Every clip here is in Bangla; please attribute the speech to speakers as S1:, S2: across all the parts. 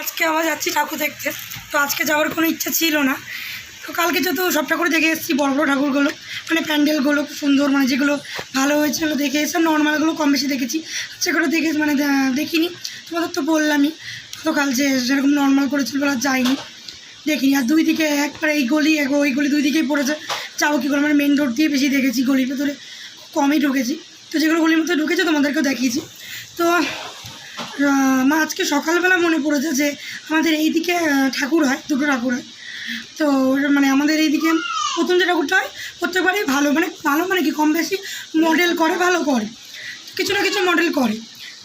S1: আজকে আবার যাচ্ছি ঠাকুর দেখতে। তো আজকে যাওয়ার কোনো ইচ্ছা ছিল না। তো কালকে যেহেতু সব ঠাকুর দেখে এসেছি, বড় বড় ঠাকুরগুলো মানে প্যান্ডেলগুলো খুব সুন্দর মানে যেগুলো ভালো হয়েছিল দেখে এসে নর্মালগুলো কম বেশি দেখেছি। সেগুলো দেখে মানে দেখিনি, তোমাদের তো বললামই। গতকাল যে যেরকম নর্মাল করেছিল আর যাইনি, দেখিনি। আর দুই দিকে একবার এই গলি, এক ওই গলি দুই দিকেই পড়েছে। যাব কী করে মানে মেন রোড দিয়ে বেশি দেখেছি, গলির ভেতরে কমই ঢুকেছি। তো যেগুলো গলির মধ্যে ঢুকেছে তোমাদেরকেও দেখিয়েছি। তো মা আজকে সকালবেলা মনে পড়েছে যে আমাদের এইদিকে ঠাকুর হয় দুটো ঠাকুর হয়। তো মানে আমাদের এইদিকে প্রথম যে ঠাকুরটা হয় প্রত্যেকবারই ভালো মানে ভালো মানে কি কম বেশি মডেল করে ভালো করে। কিছু না কিছু মডেল করে।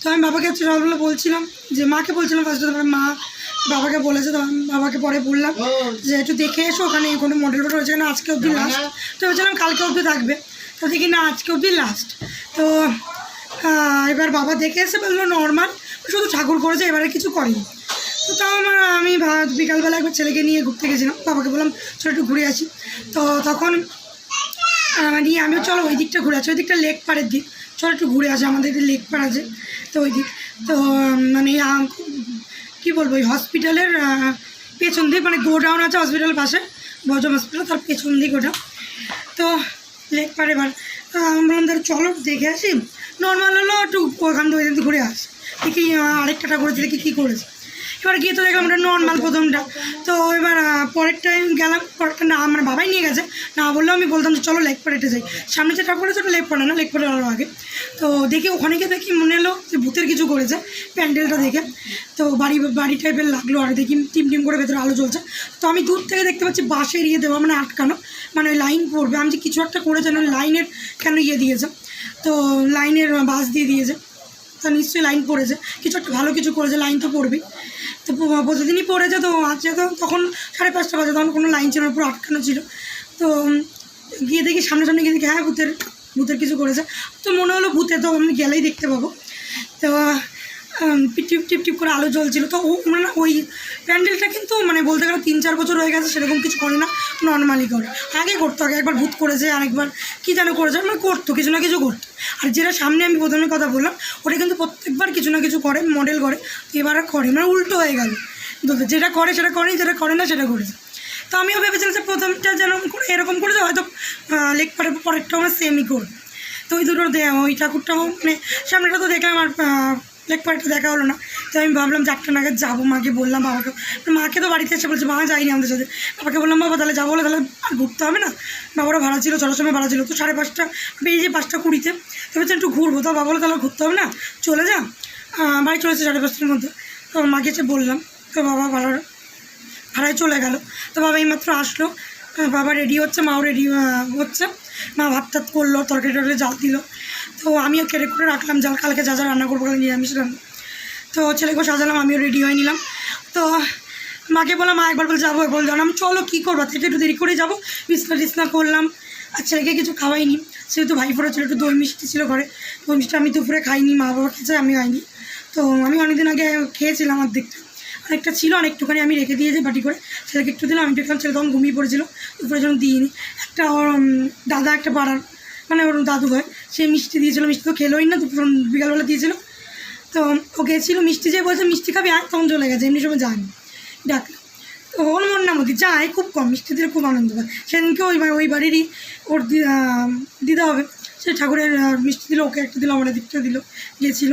S1: তো আমি বাবাকে সকালবেলা বলছিলাম যে মাকে বলছিলাম ফার্স্টে তারপরে মা বাবাকে বলেছে তো বাবাকে পরে বললাম যে একটু দেখে এসো ওখানে কোনো মডেল ফটো হয়েছে না আজকে অবধি লাস্ট তো বলছিলাম কালকে অবধি থাকবে। তো দেখি না আজকে অবধি লাস্ট তো এবার বাবা দেখে এসে বলল নর্মাল শুধু ঠাকুর করেছে, এবারে কিছু করেনি। তো তাও আমার আমি ভা- বিকালবেলা একবার ছেলেকে নিয়ে ঘুরতে গেছিলাম, বাবাকে বললাম, চলো একটু ঘুরে আসি। তো তখন নিয়ে আমিও, চলো ওই দিকটা ঘুরে আসি, ওই দিকটা লেক পাড়ের দিক। চলো একটু ঘুরে আসি, আমাদের লেক পাড় আছে, তো ওই দিক। তো মানে কী বলব, ওই হসপিটালের পেছন দিক মানে গোডাউন আছে হসপিটালের পাশে বজম হসপিটাল, তার পেছন দিক ওটা। তো লেক পাড়ে এবার বললাম, তাহলে চলো, দেখে আসি। নর্মাল হলো, একটু ওখান থেকে ঘুরে আসি। দেখি আরেকটা ঠাকুর আছে দেখি কী করেছে। এবার গিয়ে তো দেখলাম ওটা নর্মাল প্রথমটা। তো এবার পরের টাইম গেলাম, পরেরটা না মানে বাবাই নিয়ে গেছে। না বললেও আমি বলতাম যে, চলো লেক পাড়েটে যাই। সামনে যে ঠাকুর আছে, ওটা লেক পাড়ে না, লেক পাড়ে আগে। তো দেখি ওখানে গিয়ে দেখি মনে এলো যে, ভূতের কিছু করেছে, প্যান্ডেলটা দেখে। তো বাড়ি বাড়ি টাইপের লাগল, আর দেখি টিম টিম করে ভেতরে আলো জ্বলছে। তো আমি দূর থেকে দেখতে পাচ্ছি, বাঁশের ইয়ে দেওয়া মানে আটকানো মানে লাইন পড়বে। আমি যে কিছু একটা করেছে না লাইনের কেন ইয়ে দিয়েছে, তো লাইনের বাস দিয়ে দিয়েছে। তো নিশ্চয়ই লাইন পড়েছে। কিছু একটা ভালো কিছু করেছে লাইন তো পড়বেই। তো প্রতিদিনই পড়েছে তো আজকে তো তখন সাড়ে পাঁচটা বাজে, তখন কোনো লাইন ছিল উপর পুরো আটকানো ছিল। তো গিয়ে দেখি সামনে সামনে গিয়ে দেখি হ্যাঁ ভূতের ভূতের কিছু করেছে। তো মনে হলো ভূতে, তো আমি গেলেই দেখতে পাবো। তো টিপ টিপ টিপ করে আলো জ্বলছিল। তো ও মানে ওই প্যান্ডেলটা কিন্তু মানে বলতে গেলে তিন, চার বছর হয়ে গেছে, সেরকম কিছু করে না নর্মালি করে। আগে করতো, আগে একবার ভূত করেছে আরেকবার কী যেন করেছে মানে করতো, কিছু না কিছু করতো। আর যেটা সামনে আমি প্রথমে কথা বললাম, ওটা কিন্তু প্রত্যেকবার কিছু না কিছু করে মডেল করে এবার করে মানে উল্টো হয়ে গেল। যেটা করে, সেটা করে, যেটা করে না, সেটা করেছে। তো আমিও ভেবেছিলাম যে প্রথমটা যেরকম করে, এরকম করেছে, হয়তো লেক পারে পরেরটা আমরা সেমই করবে। তো ওই দুটো ওই ঠাকুরটাও মানে সামনেটা তো দেখলাম, আর পাড়টা দেখা হলো না। তো আমি ভাবলাম যে একটা নাগাদ যাব, মাকে বললাম বাবাকে। মাকে তো বাড়িতে এসে বলছে, মা যাইনি আমাদের সাথে। বাবাকে বললাম, বাবা, তাহলে যাব তাহলে আর ঘুরতে হবে না? বাবারও ভাড়া ছিল ছটার সময় ভাড়া ছিল। তো সাড়ে পাঁচটা বেরিয়ে পাঁচটা কুড়িতে, তো বলছে, একটু ঘুরবো। তো বাবা বলে তাহলে ঘুরতে হবে না, চলে যা। বাড়ি চলেছে সাড়ে পাঁচটার মধ্যে। তো মাকে এসে বললাম, তো বাবা ভাড়ার ভাড়ায় চলে গেল। তো বাবা এইমাত্র আসলো। বাবা রেডি হচ্ছে, মাও রেডি হচ্ছে। মা ভাত টাত করল তরকারি টরকারি জাল দিল। তো আমিও কেড়ে করে রাখলাম, জাল কালকে যা যা রান্না করব কালকে নিরামিষ রান্না তো ছেলেকে সাজালাম, আমিও রেডি হয়ে নিলাম। তো মাকে বললাম, মা একবার বলে যাব একবার জানাম, চলো কী করব? থেকে একটু দেরি করে যাব, বিছনা টিছনা করলাম। আর ছেলেকে কিছু খাওয়াইনি, সেহেতু ভাই ফোটা ছিল, একটু দই মিষ্টি ছিল ঘরে। দই মিষ্টি আমি দুপুরে খাইনি, মা বাবা খেয়েছে আমি খাইনি। তো আমি অনেকদিন আগে খেয়েছিলাম অর্ধেকটা। অনেকটা ছিল, অনেকটুখানি আমি রেখে দিয়েছি বাটি করে। ছেলেকে একটু দিলাম, আমি দেখলাম ছেলে তখন ঘুমিয়ে পড়েছিল দুপুরে যখন দিইনি। একটা ওর দাদা একটা পাড়ার মানে ওর দাদু হয় সে মিষ্টি দিয়েছিল, মিষ্টি তো খেলোই না, দুপুর, বিকালবেলা দিয়েছিল। তো ও গেছিল মিষ্টি, যে বলছে মিষ্টি খাবি, আর তখন চলে গেছে, এমনি সময় যায়নি। ডাক তো ওর মন না মতি, যায় খুব কম, মিষ্টি দিলে খুব আনন্দ পায় সেদিনকে ওই ওই বাড়িরই ওর দিদা হবে, সে ঠাকুরের মিষ্টি দিল, ওকে একটা দিল আমার দিকটা দিল গিয়েছিল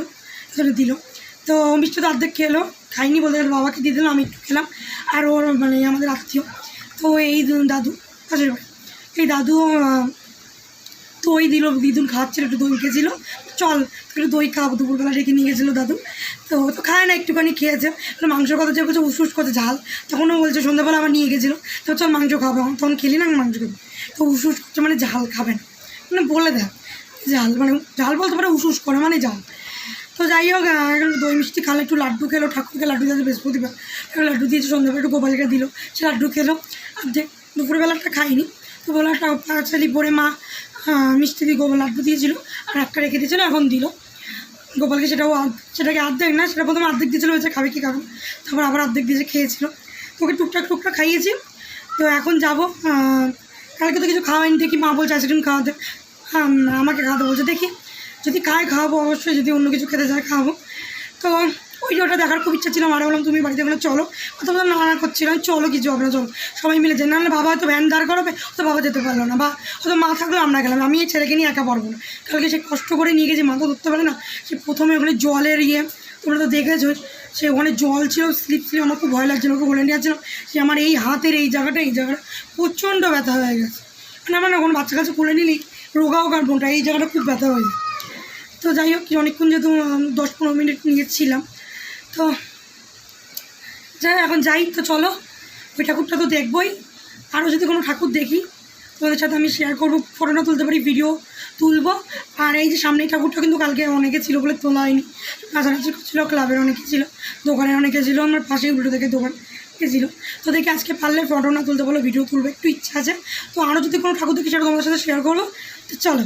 S1: সেটা দিল। তো মিষ্টি তো অর্ধেক খেলো খাইনি বলতে গেলে বাবাকে দিয়ে দিলাম আমি একটু খেলাম আর ওর মানে আমাদের আত্মীয়। তো এই দাদু পাশের এই দাদু আহ, দই দিল দিদুন খাচ্ছিল একটু দই উঠেছিল চল একটু দই খাব দুপুরবেলা রেখে নিয়ে গেছিল দাদু। তো তো খায় না একটুখানি খেয়েছে। তো মাংসের কথা যে বলছে উসুস কত ঝাল। তখন ও বলছে সন্ধ্যাবেলা আবার নিয়ে গেছিল। তো চল মাংস খাব তখন খেলি না আমি মাংস খাব। তো উসুস করছে মানে ঝাল খাবে না। মানে বলে দেয় ঝাল মানে ঝাল বলতে পারে উসুস করে মানে ঝাল। তো যাই হোক এখন দই মিষ্টি খালে একটু লাড্ডু খেলো ঠাকুরকে লাড্ডু দিয়েছে বৃহস্পতিবার। একটু লাড্ডু দিয়েছে সন্ধ্যাবেলা একটু গোপালকে দিল সে লাড্ডু খেলো। আর যে দুপুরবেলাটা খাইনি তো বলে পাঁচালি পরে মা মিষ্টি দিয়ে গোপাল লাড্ডু দিয়েছিল আর একটা রেখে দিয়েছিল এখন দিল। গোপালকে সেটাও সেটাকে অর্ধেক না সেটা প্রথমে অর্ধেক দিয়েছিল হয়েছে খাবে কি খাবে তারপর আবার অর্ধেক দিয়েছে খেয়েছিল। তোকে টুকটাক টুকটাক খাইয়েছি। তো এখন যাব কালকে তো কিছু খাওয়াইনি দেখি মা বলছে আইসক্রিম খাওয়াতে আম, আমাকে খাওয়াতে বলছে দেখি। যদি খায় খাওয়াবো, অবশ্যই যদি অন্য কিছু খেতে চায় খাওয়াবো। তো ওই ওটা দেখার খুব ইচ্ছা ছিল, মারা বললাম তুমি বাড়িতে বলে চলো। অত বললাম না না করছিলাম চলো কিছু হবে না চলো। সবাই মিলে যে নাহলে বাবা হয়তো ভ্যান দাঁড় করাবে তো বাবা যেতে পারল না। বা হয়তো মা থাকলে, আমরা গেলাম। আমি এই ছেলেকে নিয়ে একা পারব না। কালকে সে কষ্ট করে নিয়ে গেছি মা তো ধরতে পারে না, সে প্রথমে ওখানে জলের ইয়ে তোমরা তো দেখেছ, সে ওখানে জল ছিল, স্লিপ ছিল, আমার খুব ভয় লাগছিল, ওকে বলে নিয়ে যাচ্ছিলাম। সে আমার এই হাতের এই জায়গাটা এই জায়গাটা প্রচণ্ড ব্যথা হয়ে গেছে। মানে আমার না কোনো বাচ্চা কাছে কোলে নিলেই রোগাও কাটবোটা এই জায়গাটা খুব ব্যথা হয়ে যায় তো যাই হোক অনেকক্ষণ যেহেতু দশ পনেরো মিনিট নিয়েছিলাম তো যাই এখন যাই, তো চলো, ওই ঠাকুরটা তো দেখবই। আরও যদি কোনো ঠাকুর দেখি, তোমাদের সাথে আমি শেয়ার করব ফটোটা তুলতে পারি ভিডিও তুলবো। আর এই যে সামনে ঠাকুরটা কিন্তু কালকে অনেকে ছিল বলে তোলা হয়নি। নাচানাচি ছিল ক্লাবের অনেকে ছিল, দোকানের অনেকে ছিল, আমার পাশে উল্টো থেকে দোকান ছিল। তো দেখি আজকে পারলে ফটো না তুলতে বলো ভিডিও তুলবে, একটু ইচ্ছা আছে। তো আরও যদি কোনো ঠাকুর দেখি, সেটা তোমাদের সাথে শেয়ার করব। তো চলো।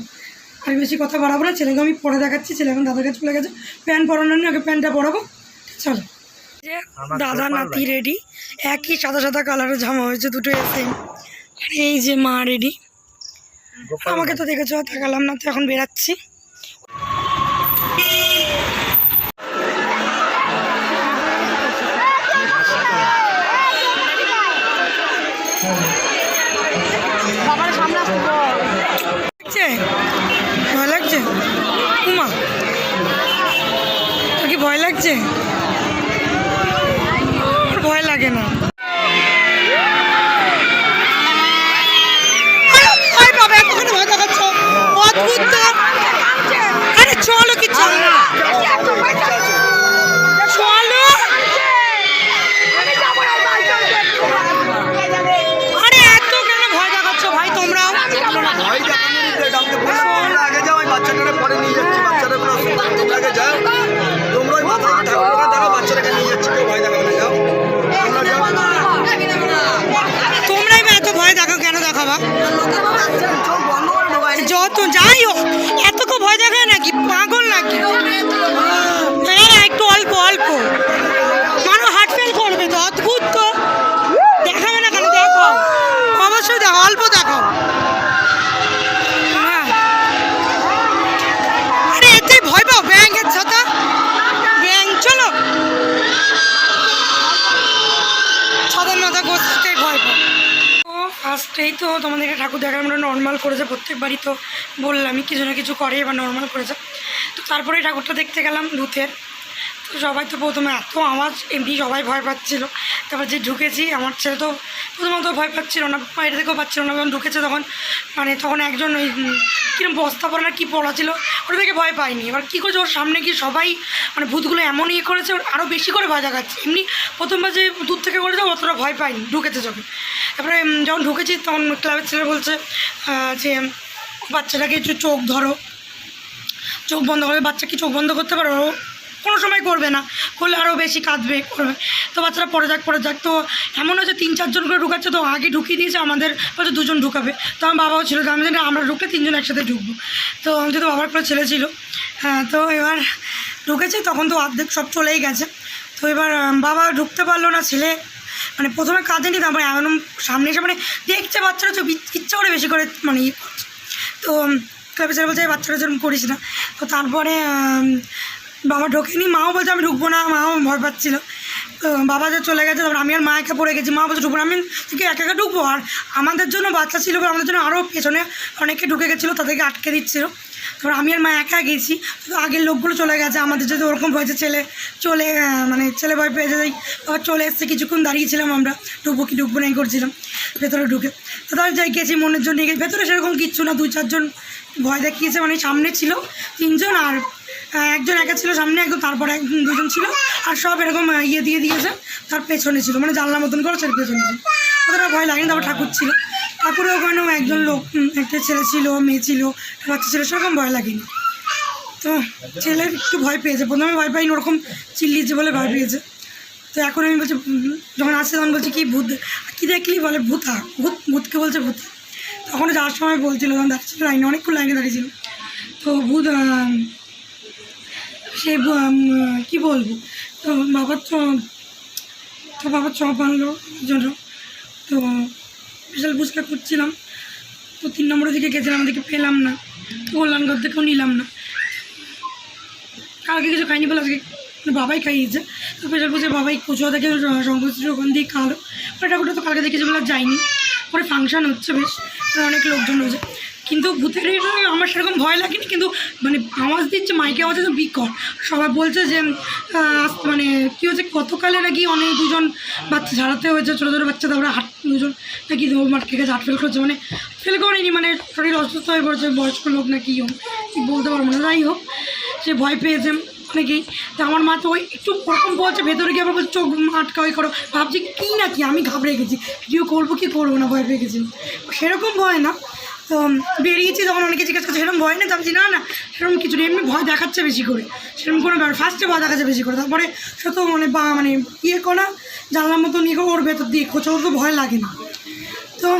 S1: আর বেশি কথা বাড়াবো না ছেলেকে আমি পরে দেখাচ্ছি ছেলে এখন দাদার কাছে চলে গেছে। প্যান্ট পরানো নিয়ে ওকে প্যান্টটা পরাবো। চলো। যে দাদা নাতি রেডি একই সাদা সাদা কালারের জামা হয়েছে দুটো সেম আর এই যে মা রেডি আমাকে তো দেখেছ তাকালাম না তো এখন বেরাচ্ছি। আমার ভয় লাগে না। মাথা গোছাতেই ভয় পাই তো ফার্স্টেই তো তোমাদেরকে ঠাকুর দেখার আমরা নর্মাল করেছে প্রত্যেকবারই তো বললামই কিছু না কিছু করে, এবার নর্মাল করেছে। তো তারপরে ঠাকুরটা দেখতে গেলাম দুধের। তো সবাই তো প্রথমে এত আওয়াজ, এমনি সবাই ভয় পাচ্ছিলো। তারপর যে ঢুকেছি, আমার ছেলে তো প্রথমত ভয় পাচ্ছিল না, বাইরে থেকেও পাচ্ছিল না, যখন ঢুকেছে তখন মানে তখন একজন ওই কিরম বস্তা পড়া না, কী পড়া ছিল ওটা থেকে ভয় পাইনি। এবার কী করছে, ওর সামনে গিয়ে সবাই মানে ভূতগুলো এমন ইয়ে করেছে, ওর আরও বেশি করে ভয় দেখাচ্ছে। এমনি প্রথমবার যে দূর থেকে করেছে অতটা ভয় পাইনি ঢুকেছে যখন। তারপরে যখন ঢুকেছি, তখন ক্লাবের ছেলে বলছে যে, বাচ্চাটাকে একটু চোখ ধরো, চোখ বন্ধ করে, বাচ্চা কি চোখ বন্ধ করতে পারো? কোনো সময় করবে না। করলে আরও বেশি কাঁদবে, করবে। তো বাচ্চারা পরে যাক পরে যাক। তো এমন হচ্ছে তিন, চারজন করে ঢুকাচ্ছে, তো আগে ঢুকিয়ে দিয়েছে, আমাদের হয়তো দুজন ঢুকাবে। তো আমার বাবাও ছিল, তো আমি জানি আমরা ঢুকলে তিনজন একসাথে ঢুকবো। তো আমি যেহেতু বাবার করে ছেলে ছিল হ্যাঁ তো এবার ঢুকেছে, তখন তো অর্ধেক সব চলেই গেছে। তো এবার বাবা ঢুকতে পারল না, ছেলে মানে প্রথমে কাঁদেনি, তারপরে এমন সামনে এসে মানে দেখছে বাচ্চারা ইচ্ছা করে বেশি করে মানে ইয়ে করছে। তো ক্লাবে বলছে, "এই বাচ্চারা যেরকম করিস না। তো তারপরে বাবা ঢোকেনি, মাও বলছে আমি ঢুকবো না, মাও ভয় পাচ্ছিল। তো বাবা যে চলে গেছে, তারপর আমি আর মা একা পড়ে গেছি, মা বলছে ঢুকবো আমি থেকে একা একা ঢুকবো? আর আমাদের জন্য বাচ্চা ছিল আমাদের জন্য আরও পেছনে অনেকে ঢুকে গেছিল, তাদেরকে আটকে দিচ্ছিল। তারপর আমি আর মা একা গেছি, তো আগের লোকগুলো চলে গেছে, আমাদের যদি ওরকম হয়েছে ছেলে, চলে মানে ছেলে ভয় পেয়ে যায় আবার চলে এসছে, কিছুক্ষণ দাঁড়িয়েছিলাম আমরা, ঢুকবো কি ঢুকবো না এই করছিলাম, ভেতরে ঢুকে। তো যাই গেছি মনের জন্য, ভেতরে সেরকম কিচ্ছু না দু চারজন ভয় দেখিয়েছে মানে সামনে ছিল তিনজন আর একজন একা ছিল সামনে একদম তারপরে দুজন ছিল আর সব এরকম ইয়ে দিয়ে দিয়েছে তার পেছনে ছিল মানে জানলা মতন করে সেটা পেছনে ছিল ওদের ভয় লাগেনি তারপর ঠাকুর ছিল ঠাকুরের ওখানেও একজন লোক একটা ছেলে ছিল মেয়ে ছিল বাচ্চা ছিল সেরকম ভয় লাগেনি তো ছেলে একটু ভয় পেয়েছে প্রথমে ভয় পাইনি ওরকম চিল্লিয়েছে বলে ভয় পেয়েছে তো এখন আমি বলছি যখন আসছে তখন বলছি কি ভূত কী দেখলি বলে ভূতা ভূত ভূতকে বলছে ভূত তখন যাওয়ার সময় বলছিল তখন দাঁড়িয়েছিল লাইনে অনেকক্ষণ লাইনে দাঁড়িয়েছিল তো ভূত সে কী বলব? তো বাবার তো তো বাবার চপ আনলো জন্য। তো বিশাল বুঝতে করছিলাম তো তিন নম্বরের দিকে গেছিলাম ওদিকে পেলাম না। তো কল্যাণগর থেকেও নিলাম না। কালকে কিছু খাইনি বলে আজকে বাবাই খাইয়েছে। তো প্রেশার পুজো বাবাই কুচুয়া থেকে সংকোচ ওখান দিয়ে খাওয়ালো। পরে ঠাকুরটা তো কালকে দেখেছি বলে যাইনি পরে ফাংশন হচ্ছে বেশ। অনেক লোকজন রয়েছে। কিন্তু ভূতের আমার সেরকম ভয় লাগেনি, কিন্তু মানে আওয়াজ দিচ্ছে, মাইকে আওয়াজে তো বিকট। সবাই বলছে যে মানে কী হচ্ছে গতকালে নাকি অনেক দুজন বাচ্চা ঝাড়াতে হয়েছে, ছোটো ছোটো বাচ্চা, তারপরে হাট দুজন নাকি মাঠকে গেছে হাট ফেল করছে মানে ফেল করেনি মানে শরীর অসুস্থ হয়ে পড়েছে, বয়স্ক লোক না কি হোক বলতে পারব না, যাই হোক, সে ভয় পেয়েছে অনেকেই। তো আমার মা তো ওই একটু ওরকম বলছে, ভেতরে গিয়ে আবার চোখ আটকা ওই করো। ভাবছি, কী না কি আমি ঘাবড়ে গেছি। ভিডিও করব, কি করব না? ভয় পেয়ে গেছি। সেরকম ভয় না। তো বেরিয়েছি তখন অনেকে জিজ্ঞেস করছে সেরকম ভয় আমি বলছি, না না সেরকম কিছু নেই এমনি ভয় দেখাচ্ছে বেশি করে। সেরকম কোনো ব্যাপার ফার্স্টে ভয় দেখাচ্ছে বেশি করে। তারপরে সে তো মানে বা মানে ইয়ে করা জানলার মতো নিয়ে ওর ভেতর দিয়ে ওর তো ভয় লাগে না। তো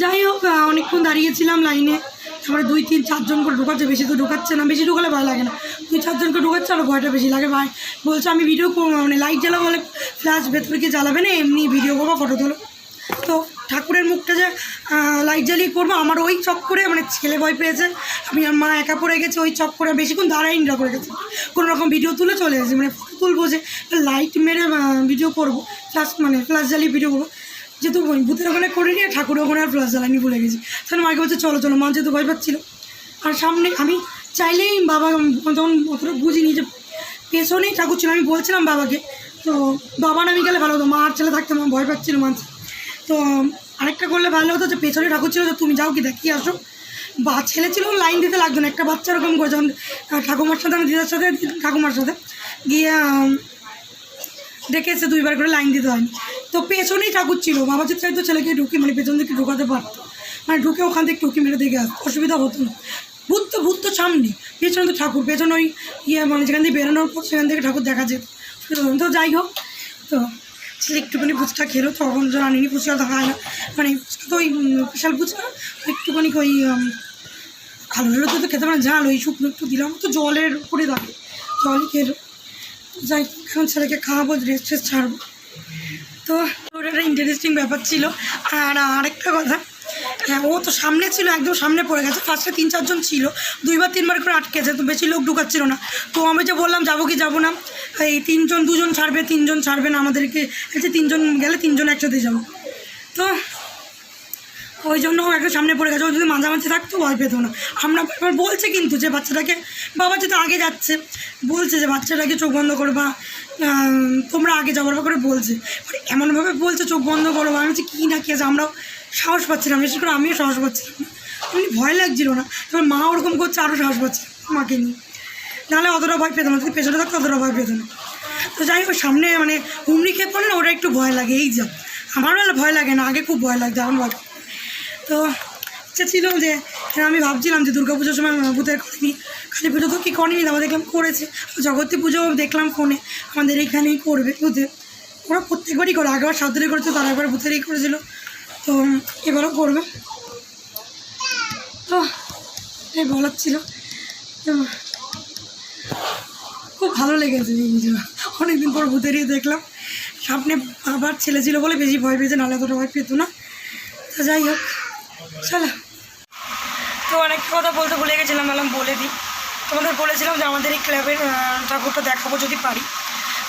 S1: যাই হোক অনেকক্ষণ দাঁড়িয়েছিলাম লাইনে। তারপরে দুই তিন চারজন করে ঢোকাচ্ছে বেশি তো ঢোকাচ্ছে না বেশি ঢোকালে ভয় লাগে না। দুই চারজনকে ঢোকাচ্ছে আরও ভয়টা বেশি লাগে। ভাই বলছে আমি ভিডিও মানে লাইট জ্বালাবো বলে ফ্ল্যাশ ভেতরে গিয়ে জ্বালাবে না এমনি ভিডিও করব ফটো তোলো তো ঠাকুরের মুখটা যে লাইট জ্বালিয়ে করব, আমার ওই চক্করে মানে ছেলে ভয় পেয়েছে। আমি আর মা একা পড়ে গেছে, ওই চক্করে বেশিক্ষণ দাঁড়াইনরা করে গেছে কোনো রকম ভিডিও তুলে চলে এসেছি মানে ফটো তুলবো যে লাইট মেরে ভিডিও করব ফ্ল্যাশ মানে ফ্ল্যাশ জ্বালিয়ে ভিডিও করব। যেহেতু ভূতের ওখানে করিনি নিয়ে ঠাকুরের ওখানে আর ফ্লাস জ্বালানি ভুলে গেছি। তাহলে মাকে বলছে, চলো চলো, মা যেহেতু ভয় পাচ্ছিলো। আর সামনে আমি চাইলেই বাবা তখন অতটা বুঝিনি যে, পেছনেই ঠাকুর ছিল, আমি বলছিলাম বাবাকে। তো বাবা নামি গেলে ভালো হতো, মা আর ছেলে থাকতে মা ভয় পাচ্ছিল মা তো আরেকটা করলে ভালো হতো যে পেছনে ঠাকুর ছিল যে তুমি যাও কি দেখিয়ে আসো। বা, ছেলে ছিল লাইন দিতে লাগতো না, একটা বাচ্চা ওরকম করে যখন ঠাকুমার সাথে আমি দিদার সাথে, ঠাকুমার সাথে, গিয়ে ডেকেছে দুইবার করে লাইন দিতে হয়নি তো পেছনেই ঠাকুর ছিল বাবা যদি চাইতো ছেলেকে ঢুকে মানে পেছন দিকে ঢুকাতে পারতো। মানে ঢুকে ওখান থেকে টুকি মেরে দেখে আসতো অসুবিধা হতো না। ভূত তো ভূত তো সামনে, পেছনে তো ঠাকুর, পেছনে ওই ইয়ে মানে যেখান থেকে বেরোনোর পর সেখান থেকে ঠাকুর দেখা যেত। তো যাই হোক, তো ছেলে একটুখানি ফুচকা খেলো তখন তো আনিনি ফুচকা তো খায় না। মানে ফুচকা তো ওই বিশাল ফুচকা একটুখানি ওই উম, ভালো তো খেতে পারে ঝাল ওই শুকনো একটু দিলাম তো জলের উপরে দাঁড়িয়ে জলই খেলো। যাই এখন ছেলেকে খাওয়াবো রেস্ট টেস্ট ছাড়বো। তো ওর একটা ইন্টারেস্টিং ব্যাপার ছিল আর আরেকটা কথা হ্যাঁ ও তো সামনে ছিল একদম সামনে পড়ে গেছে ফার্স্টে তিন চারজন ছিল দুইবার তিনবার করে আটকেছে তো বেশি লোক ঢুকাচ্ছিল না। তো আমি যে বললাম যাব কি যাব না? এই তিনজন, দুজন ছাড়বে, তিনজন ছাড়বে না আমাদেরকে। বলছে তিনজন গেলে তিনজন একসাথে যাব। তো ওই জন্য ও একটা সামনে পড়ে গেছে। ও যদি মাঝামাঝি থাকতো, ভয় পেতো না। আমরা এবার বলছে কিন্তু যে বাচ্চাটাকে, বাবা যেহেতু আগে যাচ্ছে, বলছে যে বাচ্চাটাকে চোখ বন্ধ করো বা তোমরা আগে যাবার করে বলছে। মানে এমনভাবে বলছে, চোখ বন্ধ করো বা, আমি বলছি, কী না কী আছে? আমরাও সাহস পাচ্ছিলাম বিশেষ করে আমিও সাহস পাচ্ছিলাম ভয় লাগছিল না। এবার মা ওরকম করছে, আরও সাহস পাচ্ছে মাকে নিয়ে। নাহলে অতটা ভয় পেতো না যদি পেছনে থাকতো অতটা ভয় পেতো না। তো যাই হোক সামনে মানে হুমড়ি খেয়ে পড়লে ওটা একটু ভয় লাগে এই যা। আমার বেলা ভয় লাগে না আগে খুব ভয় লাগতো এখন ভয় তো ইচ্ছা ছিল যে হ্যাঁ, আমি ভাবছিলাম যে দুর্গা পুজোর সময় ভূতের করিনি কালী পুজো তো কি করেনি তারপর দেখলাম করেছে। জগতী পুজো দেখলাম ফোনে আমাদের এখানেই করবে ভূতের ওরা প্রত্যেকবারই করে আগেবার সাতদিনে করেছে তার একবার ভূতেরই করেছিল। তো এবারও করবে। তো এই বলার ছিল। তো খুব ভালো লেগেছে অনেকদিন পর ভূতেরই দেখলাম। সামনে আবার ছেলে ছিল বলে বেশি ভয় পেয়েছে, নাহলে এতটা ভয় পেতো না। তো যাই হোক, চলো। তো অনেকটা কথা বলতে ভুলে গেছিলাম বললাম বলে দিই। তোমাদের বলেছিলাম যে আমাদের এই ক্লাবের ঠাকুরটা দেখাবো যদি পারি।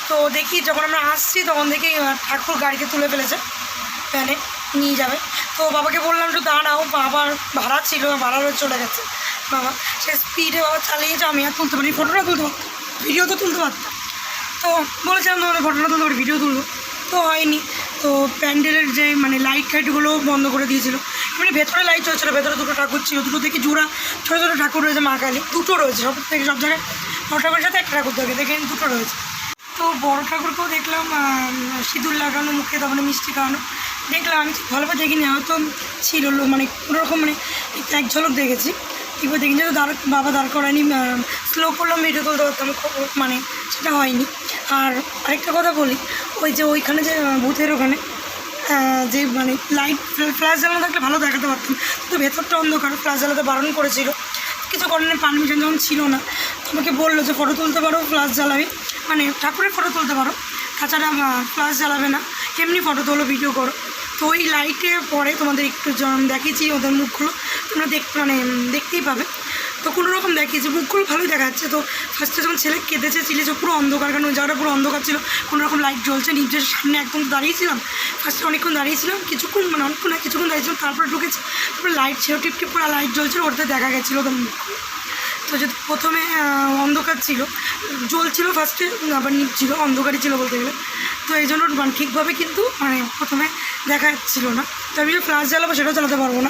S1: তো দেখি যখন আমরা আসছি, তখন দেখি ঠাকুর গাড়িতে তুলে ফেলেছে প্যানে নিয়ে যাবে। তো বাবাকে বললাম একটু দাঁড়াও বাবার ভাড়া ছিল, ভাড়া চলে গেছে। বাবা, সে স্পিডে বাবা চালিয়েছে আমি আর তুলতে পারি ফটোটা তুলতে পারতাম। ভিডিও তো তুলতে পারতাম। তো বলেছিলাম তোমাদের ফটোটা তুলতে পারি, ভিডিও তুলবো। তো হয়নি। তো প্যান্ডেলের যে মানে লাইট টাইটগুলো বন্ধ করে দিয়েছিল। মানে ভেতরে লাইট চলছিল ভেতরে দুটো ঠাকুর ছিল। দুটো থেকে জোড়া, ছোটো ছোটো ঠাকুর রয়েছে মা কালী। দুটো রয়েছে, সব থেকে সব জায়গায় ঠাকুরের সাথে একটা ঠাকুর থাকে, দেখে দুটো রয়েছে। তো বড় ঠাকুরকেও দেখলাম সিঁদুর লাগানো, মুখে তারপরে মিষ্টি খাওয়ানো। দেখলাম, আমি ভালোভাবে দেখিনি, হয়তো ছিল মানে কোনোরকম মানে এক ঝলক দেখেছি। ঠিকভাবে দেখিনি যেহেতু দাঁড়, বাবা দাঁড় করায়নি স্লো করলাম ভিডিও তুলতে পারতাম, খুব- মানে সেটা হয়নি। আর আরেকটা কথা বলি, ওই যে ওইখানে যে ভূতের ওখানে যে মানে লাইট ফ্ল্যাশ জ্বালানো থাকলে ভালো দেখাতে পারতাম। কিন্তু ভেতরটা অন্ধকার ফ্ল্যাশ জ্বালাতে বারণ করেছিল। কিছু কারণে পারমিশন যখন ছিল না তোমাকে বলল যে ফটো তুলতে পারো ফ্ল্যাশ জ্বালাবে। মানে ঠাকুরের ফটো তুলতে পারো। তাছাড়া ফ্ল্যাশ জ্বালাবে না। এমনি ফটো তোলো ভিডিও করো। তো ওই লাইটে পরে তোমাদের একটু দেখিয়েছি, ওদের মুখগুলো। তোমরা দেখ মানে দেখতেই পাবে। তো কোনো রকম দেখিয়েছি মুখগুলো ভালোই দেখা যাচ্ছে। তো ফার্স্টে যখন ছেলে কেঁদেছে, চিলেছে, পুরো অন্ধকার, কারণ জায়গাটা পুরো অন্ধকার ছিল। কোনো রকম লাইট জ্বলছে নিজের সামনে একদম দাঁড়িয়েছিলাম ফার্স্টে অনেকক্ষণ দাঁড়িয়েছিলাম কিছুক্ষণ মানে অনেকক্ষণ কিছুক্ষণ দাঁড়িয়েছিলাম তারপরে ঢুকেছে। তারপরে লাইট ছিল টিপ পুরো লাইট জ্বলছিল, ওটাতে দেখা গেছিল। তো তো যদি প্রথমে অন্ধকার ছিল। জ্বলছিল ফার্স্টে আবার নিচ্ছিল অন্ধকারই ছিল বলতে গেলে। তো এই জন্য মানে ঠিকভাবে কিন্তু মানে প্রথমে দেখা যাচ্ছিল না। তো আমি যে ফ্লাশ জ্বালাবো সেটাও জ্বালাতে পারব না।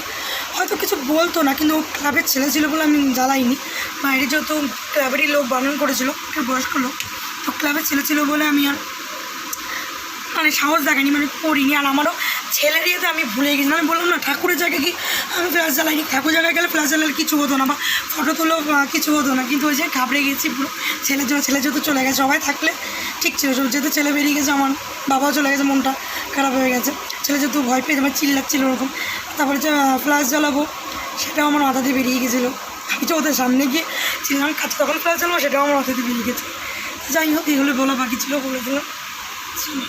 S1: হয়তো কিছু বলতো না, কিন্তু ক্লাবের ছেলে ছিল বলে আমি জ্বালাইনি। বাইরে যেহেতু ক্লাবেরই লোক বারণ করেছিল, একটু বয়স্ক লোক, তো ক্লাবের ছেলে ছিল বলে আমি আর মানে সাহস দেখায়নি মানে করিনি। আর আমারও ছেলের ইয়েতে আমি ভুলে গেছি। আমি বললাম না, ঠাকুরের জায়গায় কি, আমি ফ্ল্যাশ জ্বালাইনি ঠাকুর জায়গায় গেলে ফ্ল্যাশ জ্বালালে কিছু হতো না, বা ফটো তুলো কিছু হতো না। কিন্তু ওই যে ঘাবড়ে গেছি পুরো, ছেলের জন্য ছেলে যেহেতু চলে গেছে। সবাই থাকলে ঠিক ছিল। যেহেতু ছেলে বেরিয়ে গেছে, আমার বাবাও চলে গেছে, মনটা খারাপ হয়ে গেছে। ছেলে যেহেতু ভয় পেয়ে, আমার চিল্লাচ্ছিল ওরকম। তারপরে যে ফ্ল্যাশ জ্বালাবো, সেটাও আমার মাথা দিয়ে বেরিয়ে গেছিল। আমি যে ওদের সামনে গিয়ে ছিলাম কাছে তখন ফ্ল্যাশ জ্বালাবো, সেটাও আমার মাথা দিয়ে বেরিয়ে গেছে। যাই হোক, এগুলো বলা বাকি ছিল, বলে দিলাম। ছিল